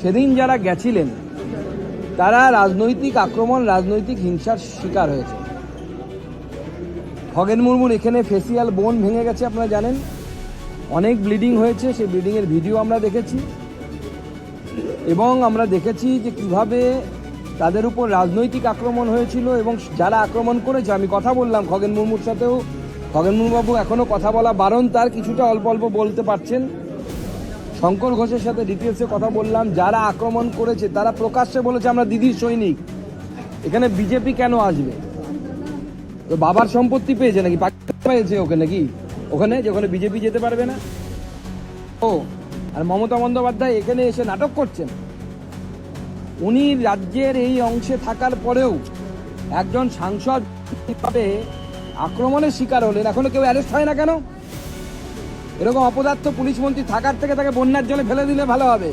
সেদিন যারা গেছিলেন, তারা রাজনৈতিক আক্রমণ, রাজনৈতিক হিংসার শিকার হয়েছে। খগেন মুর্মুর এখানে ফেসিয়াল বোন ভেঙে গেছে, আপনারা জানেন। অনেক ব্লিডিং হয়েছে, সেই ব্লিডিংয়ের ভিডিও আমরা দেখেছি। এবং আমরা দেখেছি যে কীভাবে তাদের উপর রাজনৈতিক আক্রমণ হয়েছিল এবং যারা আক্রমণ করেছে, আমি কথা বললাম খগেন মুর্মুর সাথেও। খগেন মুর্মুবাবু এখনও কথা বলা বারণ, তার কিছুটা অল্প অল্প বলতে পারছেন। শঙ্কর ঘোষের সাথে ডিটেলসে কথা বললাম, যারা আক্রমণ করেছে, তারা প্রকাশ্যে বলেছে আমরা দিদির সৈনিক। এখানে বিজেপি কেন আসবে? বাবার সম্পত্তি পেয়েছে নাকি? পেয়েছে ওকে নাকি? ওখানে, যে ওখানে বিজেপি যেতে পারবে না? ও, আর মমতা বন্দ্যোপাধ্যায় এখানে এসে নাটক করছেন। উনি রাজ্যের এই অংশে থাকার পরেও একজন সাংসদ আক্রমণের শিকার হলেন। এখনও কেউ অ্যারেস্ট হয় না কেন? এরকম অপদার্থ পুলিশ মন্ত্রী থাকার থেকে তাকে বন্যার জলে ফেলে দিলে ভালো হবে।